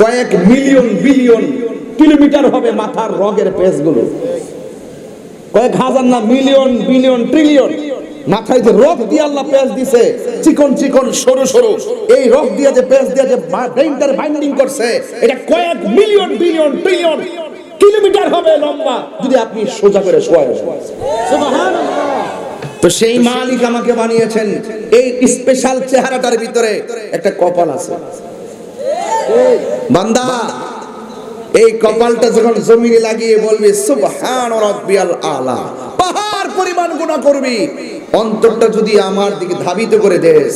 কয়েক million billion kilometre হবে মাথার রগের পেশগুলো কয়েক হাজার না মিলিয়ন বিলিয়ন ট্রিলিয়ন মাথায় যে রক দিয়ে আল্লাহ পেজ দিছে চিকন চিকন সরু সরু। এই রক দিয়ে যে পেজ দিয়ে যে ব্রেইনটার বাইন্ডিং করছে এটা কয়েক মিলিয়ন বিলিয়ন ট্রিলিয়ন কিলোমিটার হবে লম্বা। যদি আপনি সোজা করে শোয়া তো সেই মালিক আমাকে বানিয়েছেন। এই স্পেশাল চেহারাটার ভিতরে একটা কপাল আছে। বান্দা, এই কপালটা যখন জমিনে লাগিয়ে বলবি, সুবহান রাব্বিয়াল আলা পাহাড় পরিমাণ গুনাহ করবি। অন্তরটা যদি আমার দিকে ধাবিত করে দেস,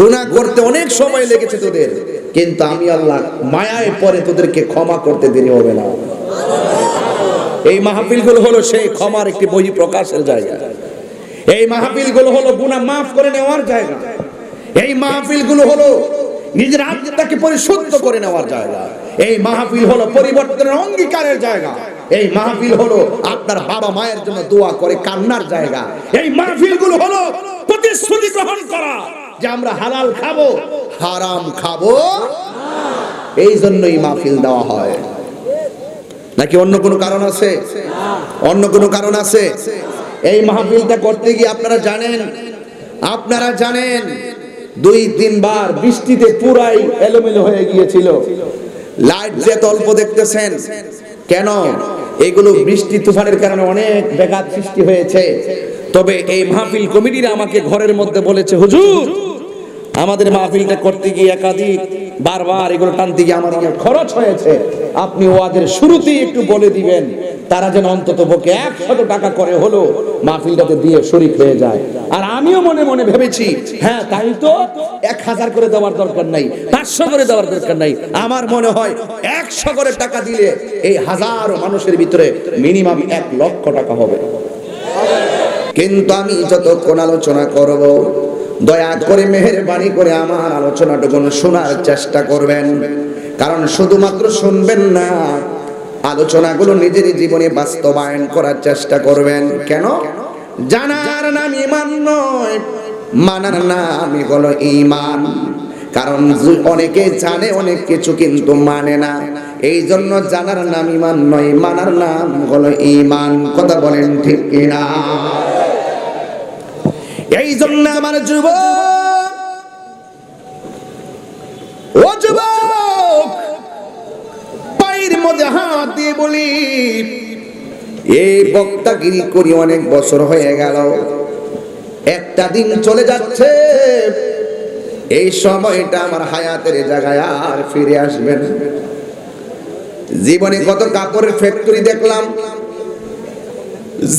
গুনাহ করতে অনেক সময় লেগেছে তোদের, কিন্তু আমি আল্লাহ মায়ায় পরে তোদেরকে ক্ষমা করতে দেরি হবে না। এই মাহফিলগুলো হলো সেই ক্ষমার একটি বহি প্রকাশের জায়গা। এই মাহফিলগুলো হলো গুনাহ মাফ করে নেওয়ার জায়গা। এই মাহফিলগুলো হলো নিজের আত্মাকে পরিশুদ্ধ করে নেওয়ার জায়গা। এই মাহফিল হলো পরিবর্তনের অঙ্গীকারের জায়গা। এই মাহফিল হলো আপনার বাবা মায়ের জন্য দোয়া করে কান্নার জায়গা। এই মাহফিলগুলো হলো প্রতিশ্রুতি গ্রহণ করা যে আমরা হালাল খাব, হারাম খাব। এই জন্যই মাহফিল দেওয়া হয়। নাকি অন্য কোনো কারণ আছে? অন্য কোনো কারণ আছে? এই মাহফিলটা করতে গিয়ে আপনারা জানেন আপনারা জানেন দুই তিনবার বৃষ্টিতে পুরাই এলোমেলো হয়ে গিয়েছিল। লাইট যে অল্প দেখতেছেন, কেন? এগুলো বৃষ্টি তুফানের কারণে অনেক ব্যাঘাত সৃষ্টি হয়েছে। তবে এই মাহফিল কমিটিরা আমাকে ঘরের মধ্যে বলেছে, হুজুর, আমাদের মাহফিলটা করতে গিয়ে একাধিক বারবার এগুলো টানতে গিয়ে আমার অনেক খরচ হয়েছে, আপনি ওয়াদের শুরুতেই একটু বলে দিবেন। তারা যেন অন্তত পক্ষে একশত টাকা করে হলো মাহফিলটাতে দিয়ে শরিক হয়ে যায়। আমিও মনে মনে ভেবেছি হ্যাঁ তাই তো এক হাজার করে দেওয়ার দরকার নাই, পাঁচশো করে দেওয়ার দরকার নাই। আমার মনে হয় একশো করে টাকা দিলে এই হাজারো মানুষের ভিতরে মিনিমাম এক লক্ষ টাকা হবে। কিন্তু আমি যতক্ষণ আলোচনা করব, দয়া করে মেহেরবানি করে আমার আলোচনাটুকু শোনার চেষ্টা করবেন। কারণ শুধুমাত্র শুনবেন না, আলোচনাগুলো নিজের জীবনে বাস্তবায়ন করার চেষ্টা করবেন। কেন? জানার নাম ইমান নয়, মানার নামই হলো ইমান কারণ অনেকে জানে, অনেক কিছু কিন্তু মানে না। এই জন্য জানার নাম ইমান নয়, মানার নাম হলো ইমান কথা বলেন ঠিক কিনা? এই জন্য আমার যুব ও যুবক, পায়ের মধ্যে হাত দিয়ে বলি এই বক্তাগিরি করি অনেক বছর হয়ে গেল। একটা দিন চলে যাচ্ছে। এই সময়টা আমার হায়াতের জায়গায় আর ফিরে আসবে জীবনে কত কাপড়ের ফ্যাক্টরি দেখলাম।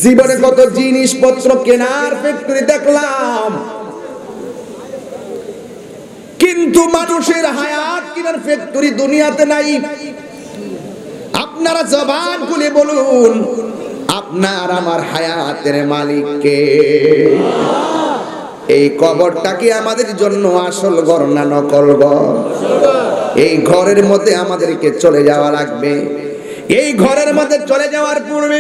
জীবনে কত জিনিসপত্র কেনার ফ্যাক্টরি দেখলাম। কিন্তু মানুষের হায়াত কেনার ফ্যাক্টরি দুনিয়াতে নাই। আপনারা জবান খুলে বলুন, আপনার আমার হায়াতের মালিককে। এই কবরটা কি আমাদের জন্য আসল ঘর না নকল ঘর? এই ঘরের মধ্যে আমাদেরকে চলে যাওয়া লাগবে। এই ঘরের মধ্যে চলে যাওয়ার পূর্বে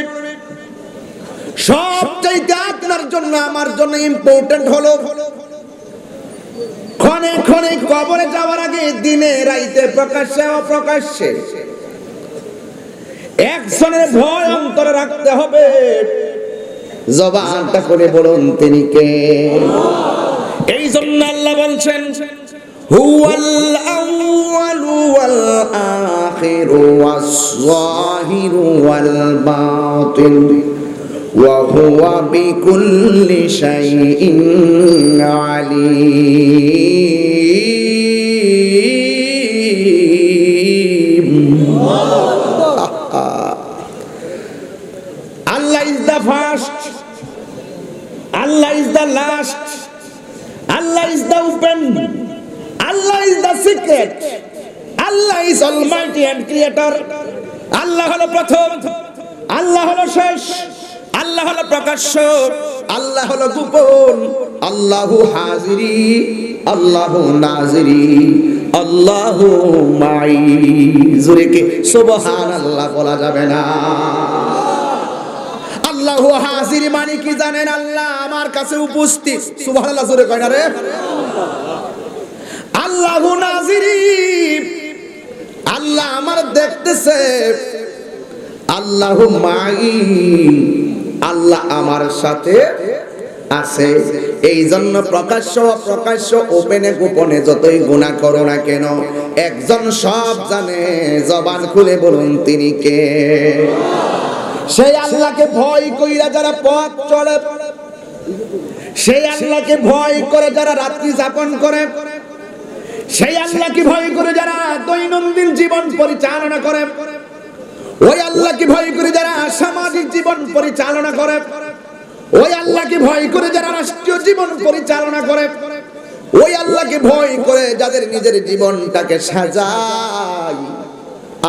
সবচাইতে আপনার জন্য, আমার জন্য ইম্পর্টেন্ট হলো, ক্ষণে ক্ষণে কবরে যাওয়ার আগে দিনে, রাইতে প্রকাশ্যে, অপ্রকাশ্যে একজনের ভয় অন্তরে রাখতে হবে। জবানটা করে বলুন তিনি কে? এই জন্য আল্লাহ বলছেন, হুয়াল আল্লাহু হাজিরি, আল্লাহু নাজিরি, আল্লাহু মাই। জোরে কে, সুবহানাল্লাহ বলা যাবে না। আল্লাহু হাজির মানে কি জানেন আল্লাহ আমার কাছে উপস্থিত? সুবহানাল্লাহ জোরে কয় না রে। আল্লাহু নাজিরি, আল্লাহ আমার দেখতেছে। আল্লাহ মাই, আল্লাহ আমার সাথে আছে। এই জন্য প্রকাশ্য অপ্রকাশ্য ওপেনে গোপনে যতই গুণা করো না কেন, একজন সব জানে, জবান খুলে বলুন তিনি কে? সেই আল্লাহকে ভয় কইরা যারা পথ চলে, সেই আল্লাহকে ভয় করে যারা রাত্রি যাপন করে, সেই আল্লাহকে ভয় করে যারা দৈনন্দিন জীবন পরিচালনা করে, ওই আল্লাহকে ভয় করে যারা সামাজিক জীবন পরিচালনা করে ওই আল্লাহকে ভয় করে যারা রাষ্ট্রীয় জীবন পরিচালনা করে, ওই আল্লাহকে ভয় করে যাদের নিজের জীবনটাকে সাজাই।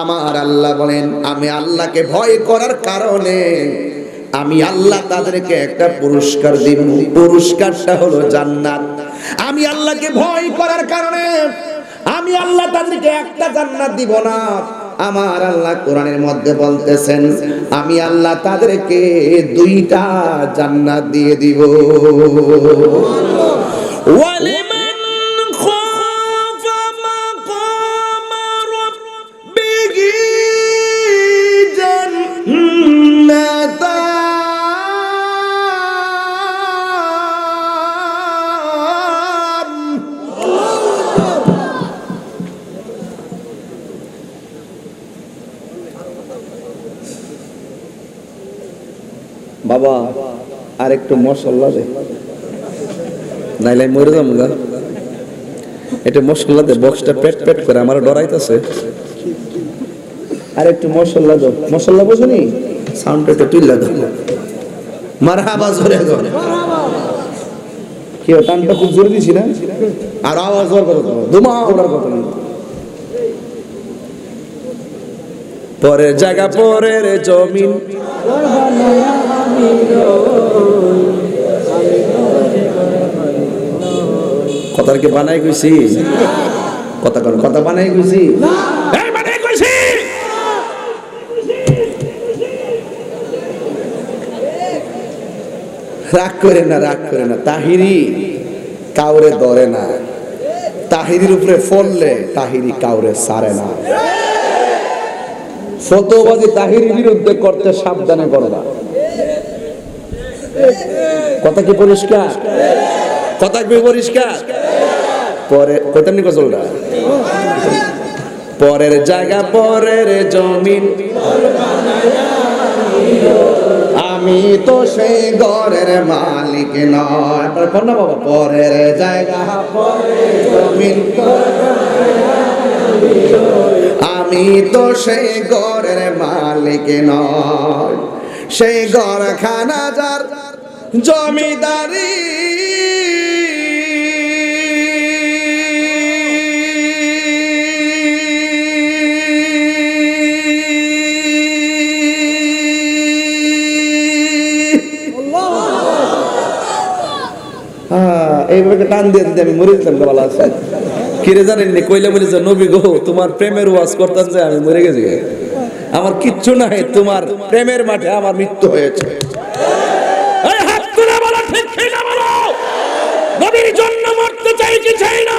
আমার আল্লাহ বলেন, আমি আল্লাহকে ভয় করার কারণে আমি আল্লাহ তাদেরকে একটা পুরস্কার দিব। পুরস্কারটা হলো জান্নাত। আমি আল্লাহকে ভয় করার কারণে আমি আল্লাহ তাদেরকে একটা জান্নাত দিব না। আমার আল্লাহ কোরআনের মধ্যে বলতেছেন আমি আল্লাহ তাদেরকে দুইটা জান্নাত দিয়ে দিব। ওয়ালিম একটু মশলা দে। নাইলে মরে যাম গা। এটা মশলা দে বক্সটা পেট পেট করে আমার ডরাইতেছে। আর একটু মশলা দাও মশলা বুঝুনি সাউন্ডটা একটু তুইলা দাও মারহাবা জোরে জোরে কি টানটা খুব জোরে দিছি না? আর আওয়াজ হওয়ার কথা তো। দুমা ওড়ার কথা পরের জায়গা, পরের জমিন। কথার কি বানাই কইছি। কথা কোন কথা বানাই কইছি। রাগ করে না রাগ করে না। তাহিরি কাউরে ধরে না। তাহিরির উপরে ফললে তাহিরি কাউরে সারে না। ফতোবাজি তাহিরি বিরুদ্ধে করতে সাবধানে করবা। কথা কি পরিষ্কার? কথা কি পরিষ্কার? পরে কইতাম নি কজলটা পরের জায়গা, পরের জমিন। আমি তো সেই ঘরের মালিক নয়। না বাবা পরের জায়গা জমিন। আমি তো সেই ঘরের মালিক নয়। সেই ঘর খানা যার জমিদারি। এইভাবে টান দিয়ে দিতে আমি মরে যেতাম ভালো আছে। কিরে জানেন নি, কইলে বলে যে, নবী গো, তোমার প্রেমের ওয়াজ করতাম যে, আমি মরে গেছি আমার কিচ্ছু নাই, তোমার প্রেমের মাঠে আমার মৃত্যু হয়েছে। চাই না।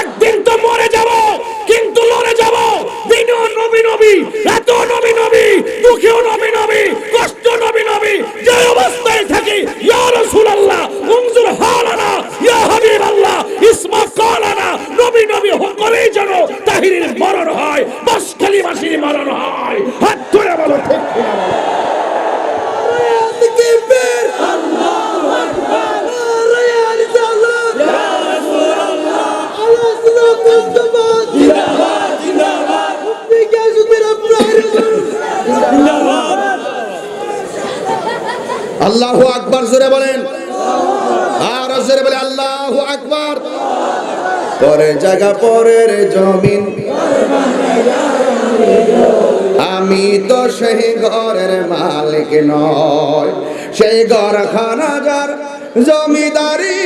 একদিন তো মরে যাব, কিন্তু লড়ে যাব। দিনও নবী নবী, এত নবী নবী, দুঃখেও নবী নবী কষ্ট নবী নবী, যে অবস্থায় থাকি, ইয়া রাসূলুল্লাহ মুনজুর হালানা, ইয়া হাবিবাল্লাহ, ইসমা কালানা, নবী নবী সকলেই যেন তাহিরের মরণ হয়, বাসখালী বাসির মরণ হয়। আল্লাহু আকবার জোরে বলেন। আর জোরে বলে আল্লাহ আকবার। পরের জায়গা, পরের জমিন। আমি তো সেই ঘরের মালিক নয় সেই ঘর খানা যার জমিদারি।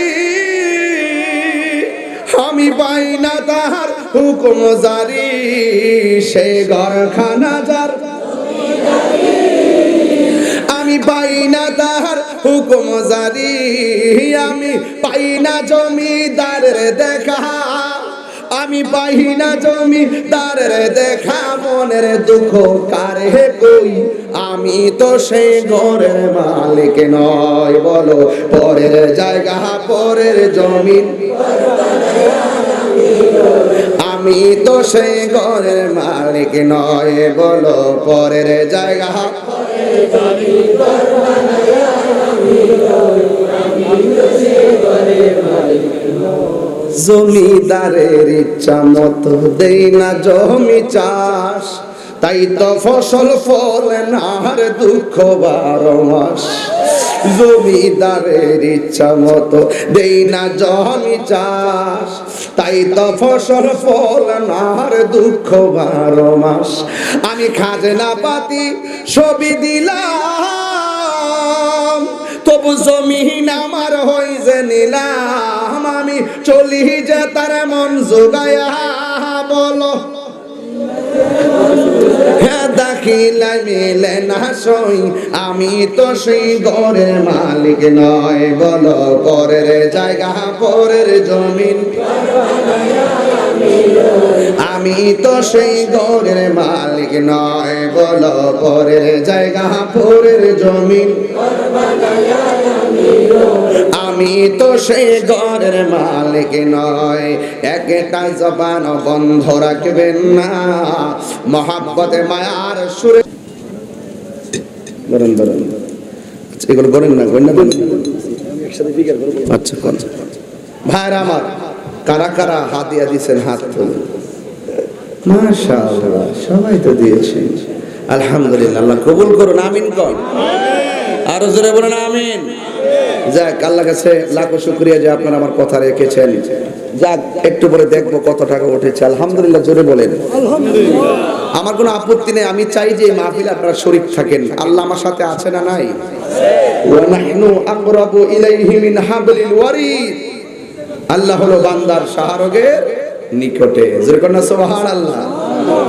আমি পাই না তাহার হুকুম জারি, সেই ঘর খানা যার আমি পাই না আমি পাই না জমিদারের দেখা। আমি পাই না জমি দারের দেখা, মনের দুঃখ কারে কই? আমি তো সেই ঘরের মালিক নয় বলো, পরের জায়গা, পরের জমিন। আমি তো সেই ঘরের মালিক নয় বলো, পরের জায়গা জমিদারের ইচ্ছা মতো দেই না জমি চাষ। তাই তো ফসল ফলে না দুঃখ বারো মাস। জমিদারের ইচ্ছা মতো দেই না জমি চাষ। তাই তো ফসল ফল না আর দুঃখ বারো মাস। আমি খাজনা পাতি ছবি দিলাম। তবু জমিন আমার হই যে নিলাম। আমি চলি যে তার মন যোগায়া বলো। মিলে না সই, আমি তো সেই ঘরের মালিক নয়, বলো পরের জায়গা পরের জমিন। আমি তো সেই ঘরের মালিক নয় বলো পরের জায়গা পরের জমিন। আমি তো সেই ঘরের মালিক নয় একটা জবান বন্ধ রাখবেন না। মহাব্বতে মায়ার সুরে বলেন বলেন। আচ্ছা, এগুলো বলেন না না আচ্ছা ভাইরা আমার। কারা কারা হাতিয়া দিছেন হাত তুলে? মাশাআল্লাহ সবাই তো দিয়েছেন আলহামদুলিল্লাহ আল্লাহ কবুল করুন আমিন কর আরও জোরে বলুন আমিন। যাক আল্লাহ কাছে লাখো শুক্রিয়া যে আপনারা আমার কথা রেখেছেন। যাক একটু পরে দেখব কত টাকা উঠেছে। আলহামদুলিল্লাহ জোরে বলেন। আমার কোনো আপত্তি নেই আমি চাই যে মাহফিলে আপনারা শরীফ থাকেন। আল্লাহ আমার সাথে আছে না নাই? ওয়া নাহনু আকরাবু ইলাইহি মিন হাবলিল ওয়ারিদ। আল্লাহ হলো বান্দার শাহরগের নিকটে। যেরকম সুবহান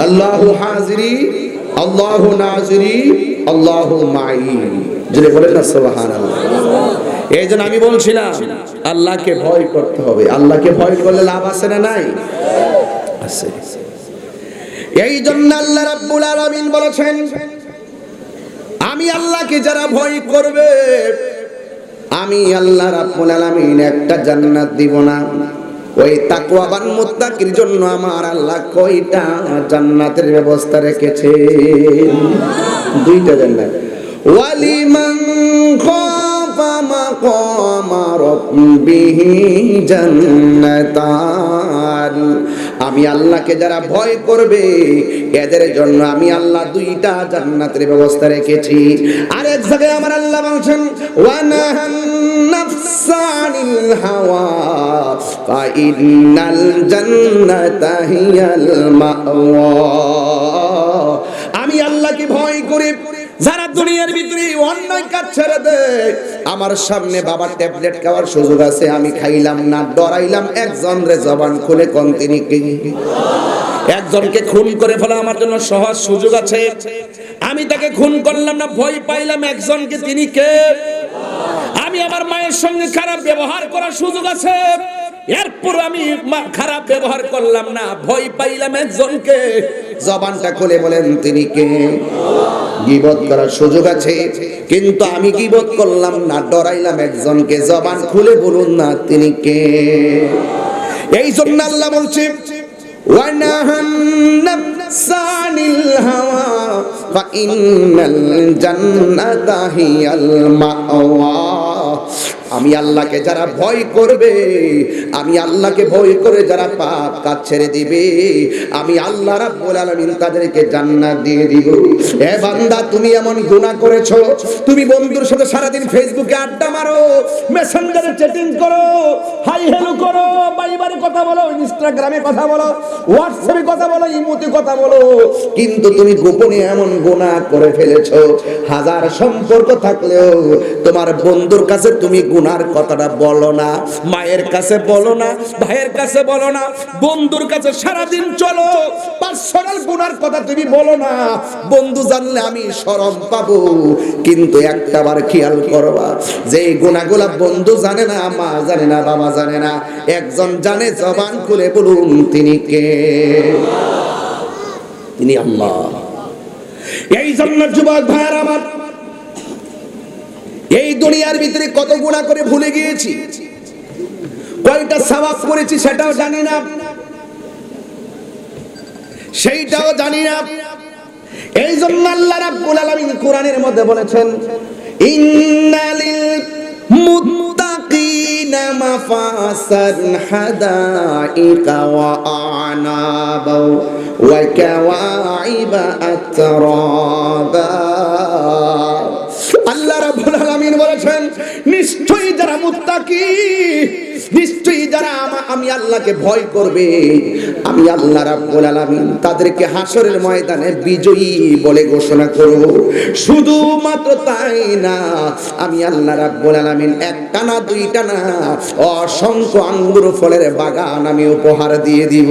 আল্লাহ হাজিরি নাজিরি মাই না সুবহান আল্লাহ এই জন্য আমি বলছিলাম, আল্লাহকে ভয় করতে হবে। আল্লাহকে ভয় করলে লাভ আছে না নাই? আছে। এই জন্য আল্লাহ রাব্বুল আলামিন বলেছেন, আমি আল্লাহকে যারা ভয় করবে আমি আল্লাহ রাব্বুল আলামিন একটা জান্নাত দিব না। ওই তাকওয়াবান মুত্তাকির জন্য আমার আল্লাহ কয়টা জান্নাতের ব্যবস্থা রেখেছে দুইটা জান্নাত। ওয়ালিমান খাফা মাকামা রাব্বিহি জান্নাতান। আমি আল্লাহকে যারা ভয় করবে, এদের জন্য আমি আল্লাহ দুইটা জান্নাতের ব্যবস্থা রেখেছি। আর এক জায়গায় আমার আল্লাহ বলছেন আমি আল্লাহকে ভয় করি। যারা দুনিয়ার ভিতরে অন্যায় কাজ ছেড়ে দেয়, আমার সামনে বাবার ট্যাবলেট খাওয়ার সুযোগ আছে, আমি খাইলাম না, ডরাইলাম, একজন রে জবান খুলে কোন তিনি কে? একজনকে খুন করে ফেলা আমার জন্য সহজ সুযোগ আছে। আমি তাকে খুন করলাম না, ভয় পাইলাম, একজনকে তিনি কে? আমি আমার মায়ের সঙ্গে খারাপ ব্যবহার করার সুযোগ আছে। এরপর আমি খারাপ ব্যবহার করলাম না, ভয় পাইলাম একজনকে। জবানটা খুলে বলেন, তিনি কে? গিবত করার সুযোগ আছে, কিন্তু আমি গিবত করলাম না, ডরাইলাম একজনকে। জবান খুলে বলুন না, তিনি কে? এই জন্য আল্লাহ বলছে হাওয়া আমি আল্লাহকে যারা ভয় করবে, আমি আল্লাহকে ভয় করে যারা পাপ কাজ ছেড়ে দিবে, আমি আল্লাহ রাব্বুল আলামিন তাদেরকে জান্নাত দিয়ে দিব। এ বান্দা, তুমি এমন গুনাহ করেছ, তুমি বন্ধুর সাথে সারাদিন ফেসবুকে আড্ডা মারো, মেসেঞ্জারে চ্যাটিং করো, হাই হ্যালো করো বাইবারে কথা বলো, ইনস্টাগ্রামে কথা বলো, হোয়াটসঅ্যাপে কথা বলো, ইমোতে কথা বলো, কিন্তু তুমি গোপনে এমন গুনাহ করে ফেলেছো। হাজার সম্পর্ক থাকলেও তোমার বন্ধুর কাছে তুমি গুনার কথাটা বলো না, মায়ের কাছে বলো না, ভাইয়ের কাছে বলো না, বন্ধুর কাছে সারাদিন চলো পার্সোনাল গুনার কথা তুমি বলো না। বন্ধু জানলে আমি শরম পাবো, কিন্তু একটা বার খেয়াল করবা, যে এই গুনাহগুলা বন্ধু জানে না, মা জানে না, বাবা জানে না, একজন জানে, জবান খুলে বলুন, তিনি কে? তিনি আল্লাহ। এই জন্য যুবক ভাইয়ার আমার এই দুনিয়ার ভিতরে কত গুণা করে ভুলে গিয়েছি? কয়টা সওয়াব করেছি সেটাও জানি না। সেইটাও জানি না। এই জন্য আল্লাহ রাব্বুল আলামিন কোরআনের মধ্যে বলেছেন, ইন্নালিল মুত্তাকিনা মাফাসান হাদাইকা ওয়া আনাবা ওয়া কাওয়াইবা আতরাবা নিশ্চয়ই যারা মুত্তাকি নিশ্চয়ই যারা আমা- আল্লাহকে ভয় করবে। আমি আল্লাহ রাব্বুল আলামিন তাদেরকে হাসরের ময়দানে বিজয়ী বলে ঘোষণা করব। শুধুমাত্র তাই না, আমি আল্লাহ রাব্বুল আলামিন একটা না দুইটা না অসংখ্য আঙ্গুর ফলের বাগান আমি উপহার দিয়ে দিব।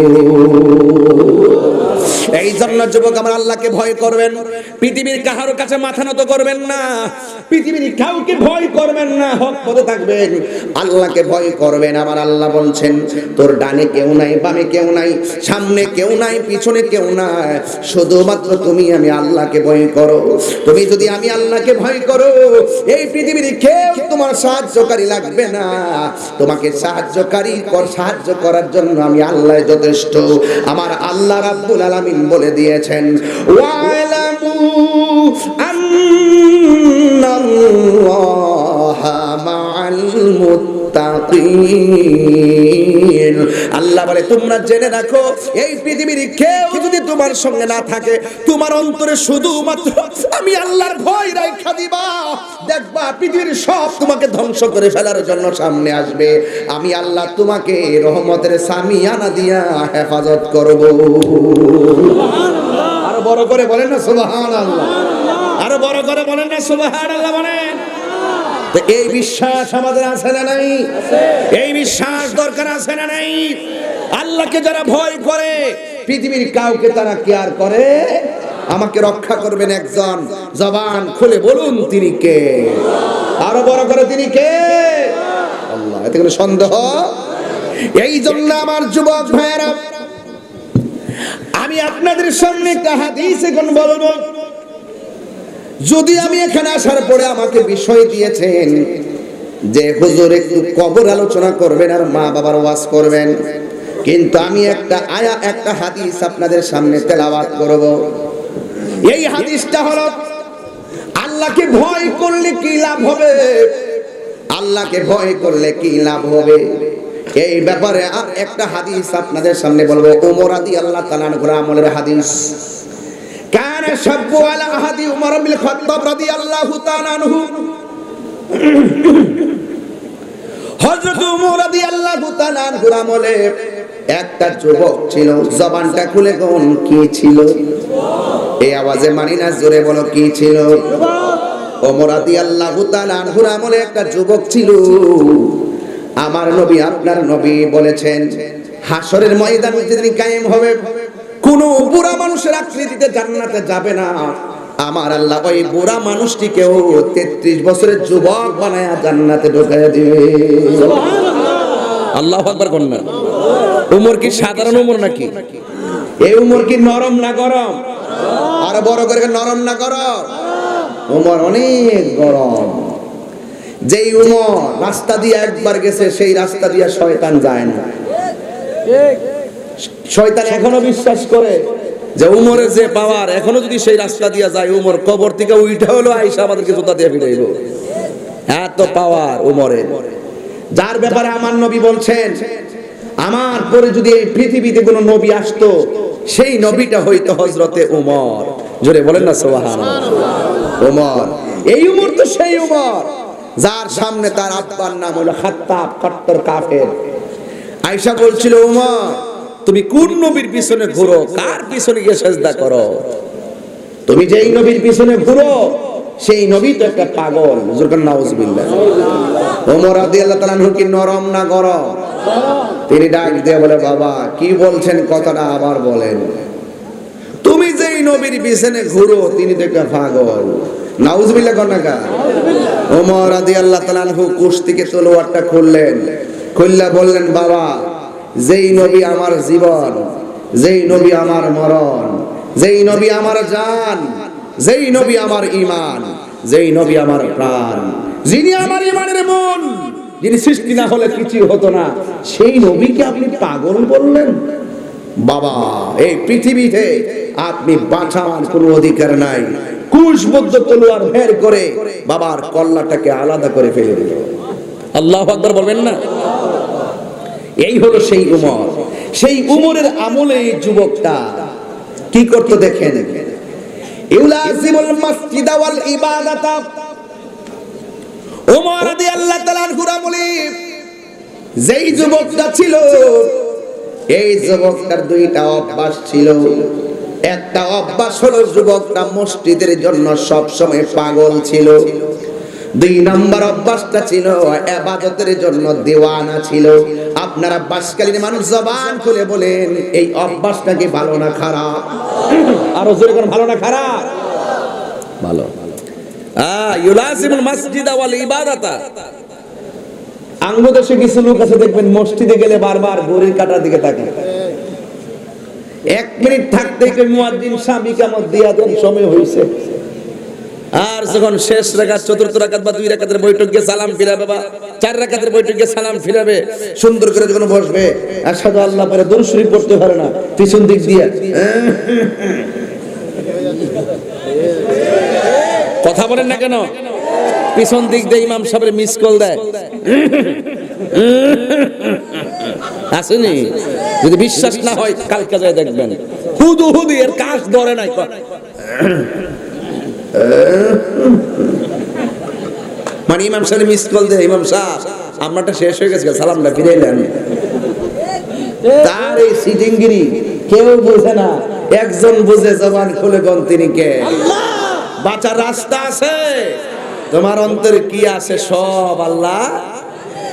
এই জন্য যুবক আমার আল্লাহকে ভয় করবেন, পৃথিবীর কাহারো কাছে মাথা নত করবেন না, পৃথিবীর কাউকে ভয় করবেন না, হক পদে থাকবেন। আল্লাহকে ভয় করবেন, আমার আল্লাহ বলছেন, তোর ডানে কেউ নাই, বামে কেউ নাই সামনে কেউ নাই, পিছনে কেউ নাই। শুধুমাত্র তুমি আমি আল্লাহকে ভয় করো। তুমি যদি আমি আল্লাহকে ভয় করো, এই পৃথিবীর কেউ তোমার সাহায্যকারী লাগবে না। তোমাকে সাহায্যকারী কর সাহায্য করার জন্য আমি আল্লাহ যথেষ্ট। আমার আল্লাহ রাব্বুল আলামিন বলে দিয়েছেন, ওয়ালামু আন্নাল্লাহা আল্লাহ বলে, তোমরা জেনে রাখো, এই পৃথিবীর কেউ যদি তোমার সঙ্গে না থাকে, তোমার অন্তরে শুধুমাত্র আমি আল্লাহর ভয় রাখা দিবা। দেখবা, পৃথিবীর সব তোমাকে ধ্বংস করে ফেলার জন্য সামনে আসবে। আমি আল্লাহ তোমাকে রহমতের সামিয়ানা দিয়া হেফাজত করব। আর বড় করে বলেন না সুবহান আল্লাহ আরও বড় করে বলেন না সুবহান আল্লাহ বলেন। তো এই বিশ্বাস আমাদের আছে না নাই? এই বিশ্বাস দরকার আছে না নাই? আল্লাহকে যারা ভয় করে, পৃথিবীর কাউকে তারা কেয়ার করে? আমাকে রক্ষা করবেন একজন। জবান খুলে বলুন, তিনি কে? আরও বড় করে, তিনি কে? আল্লাহ, এতে কোনো সন্দেহ? এই জন্য আমার যুবক ভাইয়েরা, আমি আপনাদের সামনে একটা হাদিস এখন বলব। যদি আমি এখানে আসার পরে আমাকে বিষয় দিয়েছেন যে হুজুর একটু কবর আলোচনা করবেন আর মা বাবার ওয়াজ করবেন, কিন্তু আমি একটা আয়া, একটা হাদিস আপনাদের সামনে তেলাওয়াত করব। এই হাদিসটা হলো, আল্লাহকে ভয় করলে কি লাভ হবে? আল্লাহকে ভয় করলে কি লাভ হবে? এই ব্যাপারে আর একটা হাদিস আপনাদের সামনে বলব, ওমর আদি আল্লাহ তালান আমলের হাদিস। একটা যুবক ছিল, জবানটা খুলে কোন, কি ছিল? এই আওয়াজে মানি না, জোরে বলো, কি ছিল? অমরাদি রাদিয়াল্লাহু তাআলা আমলে একটা যুবক ছিল। আমার নবী, আপনার নবী বলেছেন হাসরের ময়দান যেদিন কায়েম হবে কোন বুড়া মানুষের আকৃতিতে জান্নাতে যাবে না। আমার আল্লাহ ওই বুড়া মানুষটিকেও তেত্রিশ বছরের যুবক বানায় জান্নাতে ঢোকায় দিবে। আল্লাহ আকবার কন্যা উমর কি সাধারণ উমর নাকি? এই উমর কি নরম না গরম? আর বড় করে নরম না গরম? উমর অনেক গরম। যেই উমর রাস্তা দিয়ে একবার গেছে, সেই রাস্তা দিয়ে শয়তান যায় না। শয়তান এখনও বিশ্বাস করে যে উমরের যে পাওয়ার, এখনও যদি সেই রাস্তা দিয়া যায়, উমর কবর থেকে উইটা হলো, আইসা আমাদেরকে জুতা দিয়ে ফিরাইব। এত পাওয়ার উমরের যার ব্যাপারে আমার নবী বলছেন, আমার পরে যদি এই পৃথিবীতে কোনো নবী আসতো, সেই নবীটা হইতো হজরতে উমর। জোরে বলেন না সোহান উমর। এই উমর তো সেই উমর, যার সামনে তার আব্বার নাম হলো খাত্তাব কট্টর কাফের। আয়সা বলছিল, উমর তুমি কোন নবীর পিছনে ঘুরো? কার পিছনে গিয়ে সেজদা করো? তুমি যেই নবীর পিছনে ঘুরো, সেই নবী তো একটা পাগল। হুজুর নাউজুবিল্লাহ। ওমর রাদিয়াল্লাহু তাআলা কি নরম না গরম? তিনি ডাক দিয়ে বলে, বাবা, কি বলছেন কথাটা আবার বলেন। তুমি যেই নবীর পিছনে ঘুরো, তিনি তো একটা পাগল। নাউজবিল্লাহ কন্যাকা ওমর আল্লাহ তালানহু কুশ থেকে তলোয়ারটা খুললেন। খুললা বললেন, বাবা যেই নবী আমার জীবন, যেই নবী আমার মরণ, যেই নবী আমার জান, যেই নবী আমার ইমান যেই নবী আমার প্রাণ, যিনি আমার ইমানের মন যিনি সৃষ্টি না হলে কিছু হতো না, সেই নবীকে আপনি পাগল বললেন? বাবা, এই পৃথিবীতে আপনি বাঁচার কোনো অধিকার নাই। কুশবদ্ধ তলোয়ার বের করে বাবার কল্লাটাকে আলাদা করে ফেলে দিল। আল্লাহ বলবেন না? এই হলো সেই উমর। সেই উমরের আমলে এই যুবকটা কি করতে দেখেন? ইউলাজিমুল মাসজিদ ওয়াল ইবাদাতা। ওমর রাদিয়াল্লাহু আমলে যেই যুবকটা ছিল, এই যুবকটার দুইটা অভ্যাস ছিল। একটা অভ্যাস হলো যুবকটা মসজিদের জন্য সব সময় পাগল ছিল। দুই নম্বর অভ্যাসটা ছিল আবাদতের জন্য দেওয়ানা ছিল। আপনারা বাসকালীন মানুষ জবান খুলে বলেন, এই অভ্যাসটা কি ভালো না খারাপ? আরও জোরে কোন ভালো না খারাপ? ভালো। ওয়াল আঙ্গদেশে কিছু লোক আছে, দেখবেন মসজিদে গেলে বারবার ঘড়ির কাটার দিকে তাকে এক মিনিট থাকতে মুয়াজ্জিন সাহেব কামত দিয়া দেন সময় হইছে আর যখন শেষ রাকাত, চতুর্থ রাকাত বা দুই রাকাতের বৈঠক গিয়ে সালাম ফিরাবে বা চার রাকাতের বৈঠক গিয়ে সালাম ফিরাবে, সুন্দর করে যখন বসবে আসাদু আল্লাহ পরে দরুদ শরীফ পড়তে পারে না, পিছন দিক দিয়ে। কথা বলেন না কেন? পিছন দিক দিয়ে ইমাম সাহেবের মিস কল দেয়। আসেনি? যদি বিশ্বাস না হয়, কালকে যায় দেখবেন। হুদু হুদু এর কাজ ধরে নাই। মানে ইমাম সাহেব মিস কল দেয়, ইমাম সাহেব আমারটা শেষ হয়ে গেছে সালামটা ফিরে এলেন। তার এই সিটিংগিরি কেউ বোঝে না, একজন বুঝে জবান খুলে গন তিনি কে। বাঁচার রাস্তা আছে। তোমার অন্তরে কি আছে সব আল্লাহ